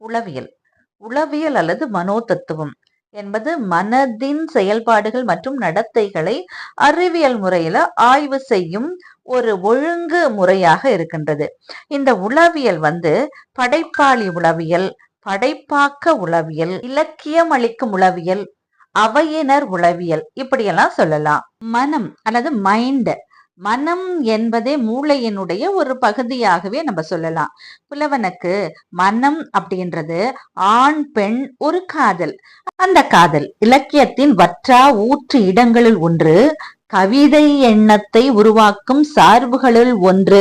உளவியல். உளவியல் அல்லது மனோதத்துவம் என்பது மனதின் செயல்பாடுகள் மற்றும் நடத்தைகளை அறிவியல் முறையில ஆய்வு செய்யும் ஒரு ஒழுங்கு முறையாக இருக்கின்றது. இந்த உளவியல் வந்து படைப்பாளி உளவியல் படைப்பாக்க உளவியல் இலக்கியம் அளிக்கும் உளவியல் அவையினர் உளவியல் இப்படியெல்லாம் சொல்லலாம். மனம் அல்லது மைண்ட் மனம் என்பதே மூளையினுடைய ஒரு பகுதியாகவே நம்ம சொல்லலாம். புலவனுக்கு மனம் அப்படின்றது ஆண் பெண் ஒரு காதல். அந்த காதல் இலக்கியத்தின் வற்றா ஊற்று இடங்களில் ஒன்று கவிதை எண்ணத்தை உருவாக்கும் சார்புகளில் ஒன்று.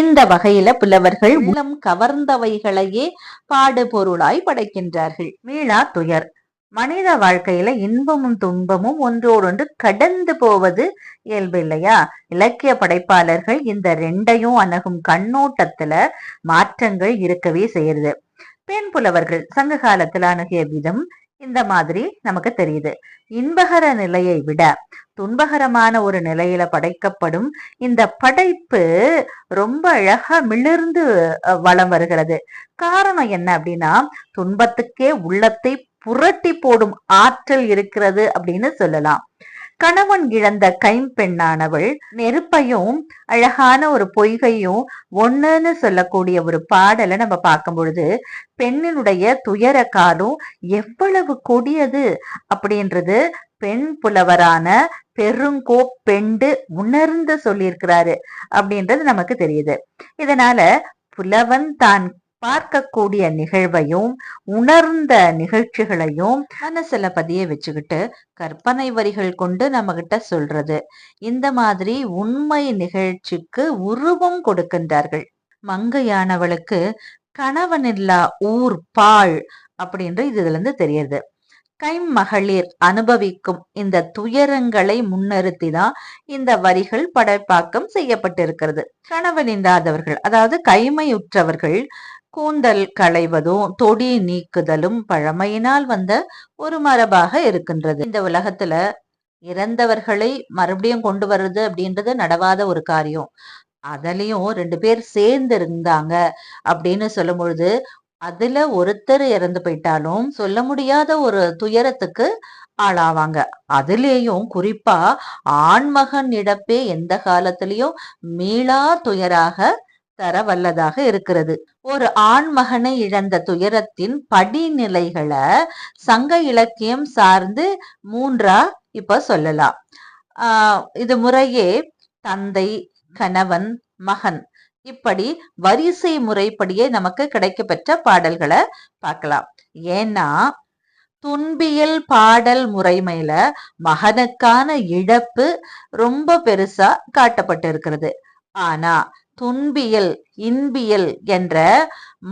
இந்த வகையில புலவர்கள் உளம் கவர்ந்தவைகளையே பாடுபொருளாய் படைக்கின்றார்கள். மீளா துயர். மனித வாழ்க்கையில இன்பமும் துன்பமும் ஒன்றோடொன்று கடந்து போவது இயல்பு இல்லையா? இலக்கிய படைப்பாளர்கள் இந்த ரெண்டையும் அணுகும் கண்ணோட்டத்துல மாற்றங்கள் இருக்கவே செய்யுது. பெண் புலவர்கள் சங்க காலத்துல அணுகிய விதம் இந்த மாதிரி நமக்கு தெரியுது. இன்பகர நிலையை விட துன்பகரமான ஒரு நிலையில படைக்கப்படும் இந்த படைப்பு ரொம்ப அழகா மிளிர்ந்து வளம் வருகிறது. காரணம் என்ன அப்படின்னா துன்பத்துக்கே உள்ளத்தை புரட்டி போடும் ஆற்றல் இருக்கிறது அப்படின்னு சொல்லலாம். கணவன் இழந்த கைம்பெண்ணானவள் நெருப்பையும் அழகான ஒரு பொய்கையும் ஒண்ணுன்னு சொல்லக்கூடிய ஒரு பாடலை நம்ம பார்க்கும் பொழுது பெண்ணினுடைய துயர காலம் எவ்வளவு கொடியது? அப்படின்றது பெண் புலவரான பெருங்கோ பெண்டு உணர்ந்து சொல்லியிருக்கிறாரு அப்படின்றது நமக்கு தெரியுது. இதனால புலவன் தான் பார்க்கக்கூடிய நிகழ்வையும் உணர்ந்த நிகழ்ச்சிகளையும் மனசுல பதிய வச்சுக்கிட்டு கற்பனை வரிகள் கொண்டு நம்ம கிட்ட சொல்றது. இந்த மாதிரி உண்மை நிகழ்ச்சிக்கு உருவம் கொடுக்கின்றார்கள். மங்கையானவளுக்கு கணவனில்லா ஊர் பாழ் அப்படின்ற இதுல இருந்து தெரியுது. கைமகளிர் அனுபவிக்கும் இந்த துயரங்களை முன்னிறுத்தி தான் இந்த வரிகள் படைப்பாக்கம் செய்யப்பட்டிருக்கிறது. கணவன் இல்லாதவர்கள் அதாவது கைமையுற்றவர்கள் கூந்தல் களைவதும் தொடி நீக்குதலும் பழமையினால் வந்த ஒரு மரபாக இருக்கின்றது. இந்த உலகத்துல இறந்தவர்களை மறுபடியும் கொண்டு வர்றது அப்படின்றது நடவாத ஒரு காரியம். அதுலயும் ரெண்டு பேர் சேர்ந்து இருந்தாங்க அப்படின்னு சொல்லும் பொழுது அதுல ஒருத்தர் இறந்து போயிட்டாலும் சொல்ல முடியாத ஒரு துயரத்துக்கு ஆளாவாங்க. அதுலேயும் குறிப்பா ஆண்மகன் இழப்பே எந்த காலத்திலயும் மீளா துயராக தர வல்லதாக இருக்கிறது. ஒரு ஆண் மகனை இழந்த துயரத்தின் படிநிலைகளை சங்க இலக்கியம் சார்ந்து மூன்றா இப்ப சொல்லலாம். ஆஹ் இது முறையே தந்தை கணவன் மகன் இப்படி வரிசை முறைப்படியே நமக்கு கிடைக்கப்பெற்ற பாடல்களை பார்க்கலாம். ஏன்னா துன்பியல் பாடல் முறைமையில மகனுக்கான இழப்பு ரொம்ப பெருசா காட்டப்பட்டு இருக்கிறது ஆனா துன்பியல் இன்பியல் என்ற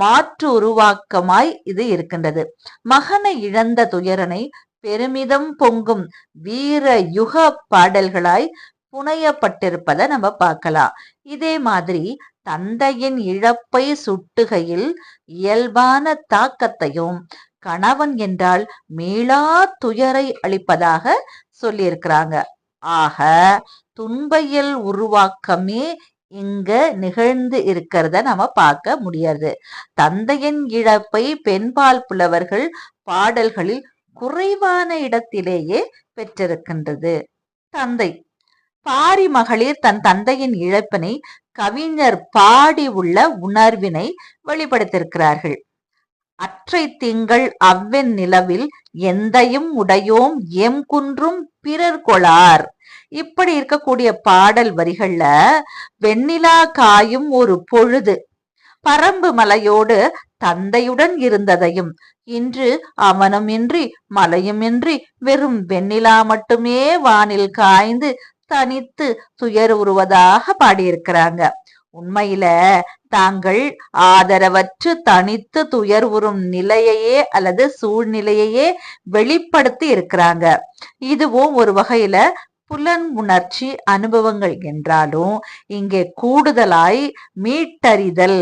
மாற்று உருவாக்கமாய் இது இருக்கின்றது. மகனை இழந்த துயரனை பெருமிதம் பொங்கும் வீர யுக பாடல்களாய் புனையப்பட்டிருப்பதை நம்ம பார்க்கலாம். இதே மாதிரி தந்தையின் இழப்பை சுட்டுகையில் இயல்பான தாக்கத்தையும் கணவன் என்றால் மீளா துயரை அளிப்பதாக சொல்லியிருக்கிறாங்க. ஆக துன்பையல் உருவாக்கமே இங்க நிகழ்ந்து இருக்கிறத நம்ம பார்க்க முடியாது. தந்தையின் இழப்பை பெண்பால் புலவர்கள் பாடல்களில் குறைவான இடத்திலேயே பெற்றிருக்கின்றது. தந்தை. பாரி மகளிர் தன் தந்தையின் இழப்பினை கவிஞர் பாடி உள்ள உணர்வினை வெளிப்படுத்தியிருக்கிறார்கள். அற்றை திங்கள் அவ்வென் நிலவில் எந்தையும் உடையோம் எம் குன்றும் பிறர் கொளார். இப்படி இருக்கக்கூடிய பாடல் வரிகள்ல வெண்ணிலா காயும் ஒரு பொழுது. பரம்பு மலையோடு தந்தையுடன் இருந்ததையும் இன்று அவனுமின்றி மலையுமின்றி வெறும் வெண்ணிலா மட்டுமே வானில் காய்ந்து தனித்து துயர் உருவதாக பாடியிருக்கிறாங்க. உண்மையில தாங்கள் ஆதரவற்று தனித்து துயர் உறும் நிலையையே அல்லது சூழ்நிலையையே வெளிப்படுத்தி இருக்கிறாங்க. இதுவும் ஒரு வகையில புலன் உணர்ச்சி அனுபவங்கள் என்றாலும் இங்கே கூடுதலாய் மீட்டறிதல்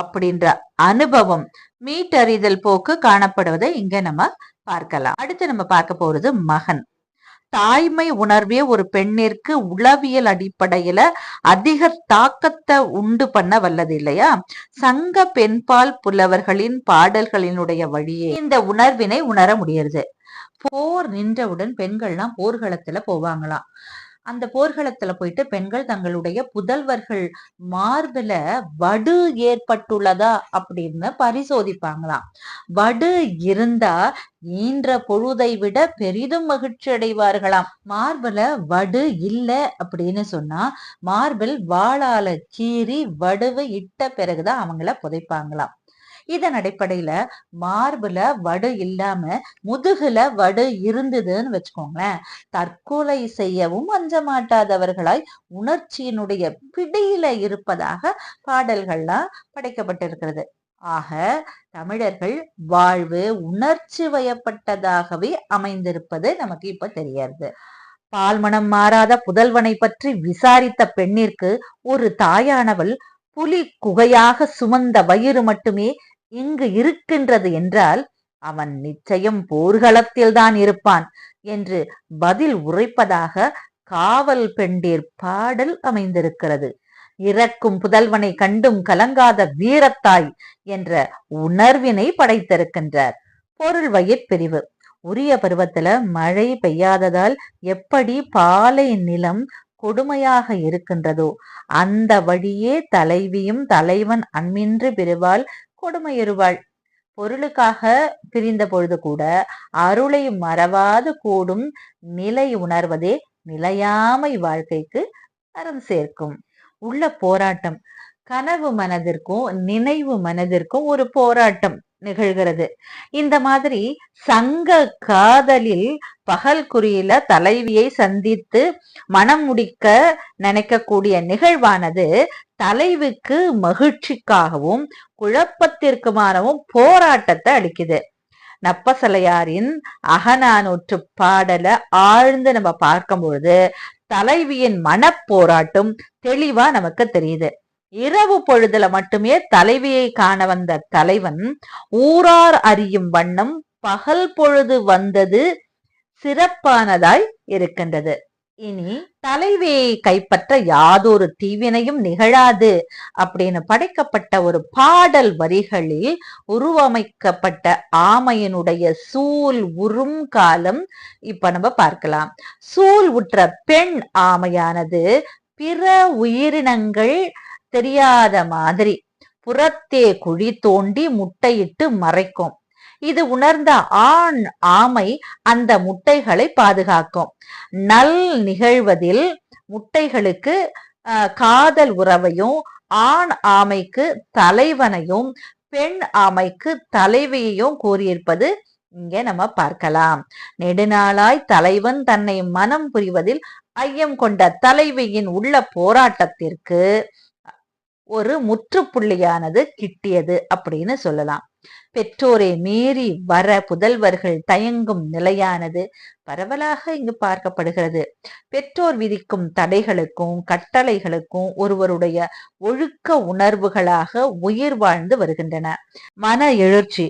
அப்படின்ற அனுபவம் மீட்டறிதல் போக்கு காணப்படுவதை இங்க நம்ம பார்க்கலாம். அடுத்து நம்ம பார்க்க போறது மகன். தாய்மை உணர்வே ஒரு பெண்ணிற்கு உளவியல் அடிப்படையில அதிக தாக்கத்தை உண்டு பண்ண வல்லது இல்லையா? சங்க பெண்பால் புலவர்களின் பாடல்களினுடைய வழியே இந்த உணர்வினை உணர முடியறது. போர் நின்றவுடன் பெண்கள்லாம் போர்க்களத்துல போவாங்களாம். அந்த போர்க்களத்துல போயிட்டு பெண்கள் தங்களுடைய புதல்வர்கள் மார்பில வடு ஏற்பட்டுள்ளதா அப்படின்னு பரிசோதிப்பாங்களாம். வடு இருந்தா ஈன்ற பொழுதை விட பெரிதும் மகிழ்ச்சி அடைவார்களாம். மார்பில் வடு இல்ல அப்படின்னு சொன்னா மார்பில் வாளால கீறி வடுவு இட்ட பிறகுதான் அவங்கள புதைப்பாங்களாம். இதன் அடிப்படையில மார்புல வடு இல்லாம முதுகுல வடு இருந்ததுன்னு வச்சுக்கோங்களேன். தற்கொலை செய்யவும் அஞ்ச மாட்டாதவர்களாய் உணர்ச்சியினுடைய பிடியில இருப்பதாக பாடல்கள்லாம் படைக்கப்பட்டிருக்கிறது. ஆக தமிழர்கள் வாழ்வு உணர்ச்சி வயப்பட்டதாகவே அமைந்திருப்பது நமக்கு இப்ப தெரியாது பால்மணம் மாறாத புதல்வனை பற்றி விசாரித்த பெண்ணிற்கு ஒரு தாயானவள் புலி குகையாக சுமந்த வயிறு மட்டுமே இங்கு இருக்கின்றது என்றால் அவன் நிச்சயம் போர்க்களத்தில் தான் இருப்பான் என்று பதில் உரைப்பதாக காவல் பெண்டீர் பாடல் அமைந்திருக்கிறது. இறக்கும் புதல்வனை கண்டும் கலங்காத வீரத்தாய் என்ற உணர்வினை படைத்திருக்கின்றார். பொருள் வயிற் பிரிவு. உரிய பருவத்துல மழை பெய்யாததால் எப்படி பாலை நிலம் கொடுமையாக இருக்கின்றதோ அந்த வழியே தலைவியும் தலைவன் அன்மின்று பிரிவால் கொடுமையுறுவாள் பொருளுக்காக பிரிந்த பொழுது கூட அருளை மறவாது கூடும் நிலை உணர்வதே நிலையாமை வாழ்க்கைக்கு அறம் சேர்க்கும். உள்ள போராட்டம் கனவு மனதிற்கும் நினைவு மனதிற்கும் ஒரு போராட்டம் நிகழ்கிறது. இந்த மாதிரி சங்க காதலில் பகல் குறியில தலைவியை சந்தித்து மனம் முடிக்க நினைக்கக்கூடிய நிகழ்வானது தலைவுக்கு மகிழ்ச்சிக்காகவும் குழப்பத்திற்குமானவும் போராட்டத்தை அளிக்குது நப்பசலையாரின் அகநானூற்று பாடல ஆழ்ந்து நம்ம பார்க்கும் பொழுது தலைவியின் மனப்போராட்டம் தெளிவா நமக்கு தெரியுது. இரவு பொழுதுல மட்டுமே தலைவியை காண வந்த தலைவன் ஊரார் அறியும் வண்ணம் பகல் பொழுது வந்தது சிறப்பானதாய் இருக்கின்றது. இனி தலைவியை கைப்பற்ற யாதொரு தீவினையும் நிகழாது அப்படின்னு படைக்கப்பட்ட ஒரு பாடல் வரிகளில் உருவமைக்கப்பட்ட ஆமையினுடைய சூல் உறும் காலம் இப்ப நம்ம பார்க்கலாம். சூல் உற்ற பெண் ஆமையானது பிற உயிரினங்கள் தெரியாத மாதிரி புறத்தே குழி தோண்டி முட்டையிட்டு மறைக்கும். இது உணர்ந்த ஆண் ஆமை அந்த முட்டைகளை பாதுகாக்கும். நல் நிகழ்வதில் முட்டைகளுக்கு காதல் உறவையும் ஆண் ஆமைக்கு தலைவனையும் பெண் ஆமைக்கு தலைவியையும் கூறியிருப்பது இங்கே நம்ம பார்க்கலாம். நெடுநாளாய் தலைவன் தன்னை மனம் புரிவதில் ஐயம் கொண்ட தலைவியின் உள்ள போராட்டத்திற்கு ஒரு முற்றுப்புள்ளியானது கிட்டியது அப்படின்னு சொல்லலாம். பெற்றோரை மீறி வர புதல்வர்கள் தயங்கும் நிலையானது பரவலாக இங்கு பார்க்கப்படுகிறது. பெற்றோர் விதிக்கும் தடைகளுக்கும் கட்டளைகளுக்கும் ஒருவருடைய ஒழுக்க உணர்வுகளாக உயிர் வாழ்ந்து வருகின்றன. மன எழுச்சி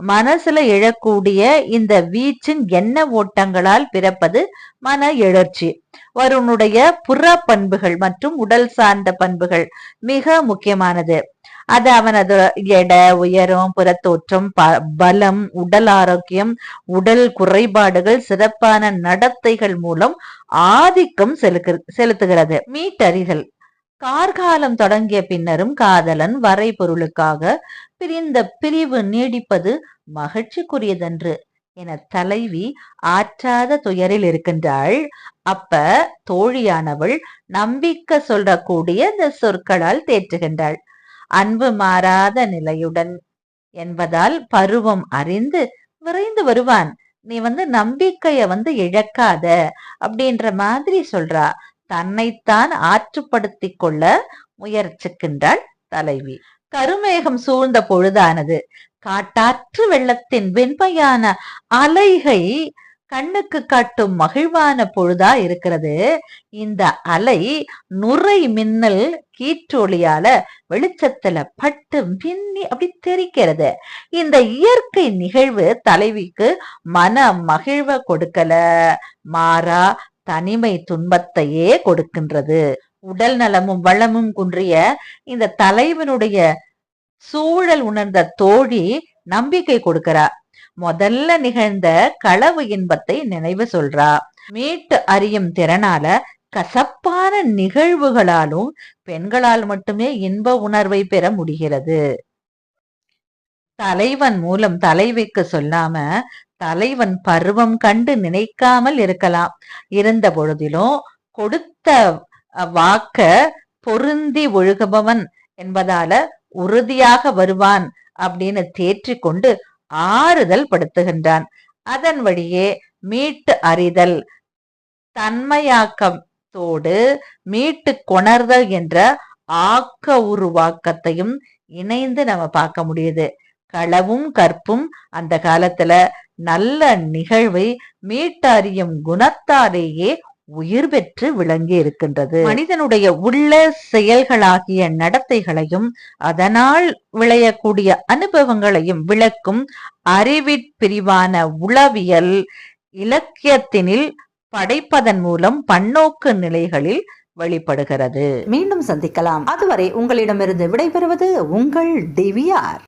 மனசுல எழக்கூடிய இந்த வீச்சின் எண்ண ஓட்டங்களால் பிறப்பது மன எழுச்சி. வருவனுடைய புற பண்புகள் மற்றும் உடல் சார்ந்த பண்புகள் மிக முக்கியமானது. அது அவனது எடை உயரம் புறத்தோற்றம் பலம் உடல் ஆரோக்கியம் உடல் குறைபாடுகள் சிறப்பான நடத்தைகள் மூலம் ஆதிக்கம் செலுத்துகிறது. மீட்டறிதல். கார்காலம் தொடங்கிய பின்னரும் காதலன் வரை பொருளுக்காக பிரிந்த பிரிவு நீடிப்பது மகிழ்ச்சிக்குரியதன்று என தலைவி ஆற்றாத துயரில் இருக்கின்றாள். அப்ப தோழியானவள் நம்பிக்கை சொல்லக்கூடிய இந்த சொற்களால் தேற்றுகின்றாள். அன்பு மாறாத நிலையுடன் என்பதால் பருவம் அறிந்து விரைந்து வருவான். நீ வந்து நம்பிக்கைய வந்து இழக்காத அப்படின்ற மாதிரி சொல்றா. தன்னைத்தான் ஆற்றுப்படுத்திக் கொள்ள முயற்சிக்கின்றாள் தலைவி. கருமேகம் சூழ்ந்த பொழுதானது. காட்டாற்று வெள்ளத்தின் வெண்மையான அலைகை கண்ணுக்கு காட்டும் மகிழ்வான பொழுதா இருக்கிறது. இந்த அலை நுரை மின்னல் கீற்றொளியால வெளிச்சத்துல பட்டு மின்னி அப்படி தெரிக்கிறது இந்த இயற்கை நிகழ்வு தலைவிக்கு மன மகிழ்வ கொடுக்கல. மாறா தனிமை துன்பத்தையே கொடுக்கின்றது. உடல் நலமும் வளமும் குன்றிய இந்த தலைவனுடைய சூழல் உணர்ந்த தோழி நம்பிக்கை கொடுக்கிறா. முதல்ல நிகழ்ந்த களவு இன்பத்தை நினைவு சொல்றா. மீட்டு அறியும் திறனால கசப்பான நிகழ்வுகளாலும் பெண்களால் மட்டுமே இன்ப உணர்வை பெற முடிகிறது. தலைவன் மூலம் தலைவிக்கு சொல்லாம தலைவன் பருவம் கண்டு நினைக்காமல் இருக்கலாம். இருந்த பொழுதிலும் கொடுத்த வாக்க பொருந்தி ஒழுகுபவன் என்பதால உறுதியாக வருவான் அப்படின்னு தேற்றிக்கொண்டு ஆறுதல் படுத்துகின்றான். அதன் வழியே மீட்டு அறிதல் தன்மையாக்கத்தோடு மீட்டு கொணர்தல் என்ற ஆக்க உருவாக்கத்தையும் இணைந்து நம்ம பார்க்க முடியுது. களவும் கற்பும் அந்த காலத்துல நல்ல நிகழ்வை மீட்டறியும் குணத்தாலேயே உயிர் பெற்று விளங்கி இருக்கின்றது. மனிதனுடைய உள்ள செயல்களாகிய நடத்தைகளையும் அதனால் விளையக்கூடிய அனுபவங்களையும் விளக்கும் அறிவிற்பிரிவான உளவியல் இலக்கியத்தினில் படைப்பதன் மூலம் பன்னோக்கு நிலைகளில் வெளிப்படுகிறது. மீண்டும் சந்திக்கலாம். அதுவரை உங்களிடமிருந்து விடைபெறுவது உங்கள் டிவிஆர்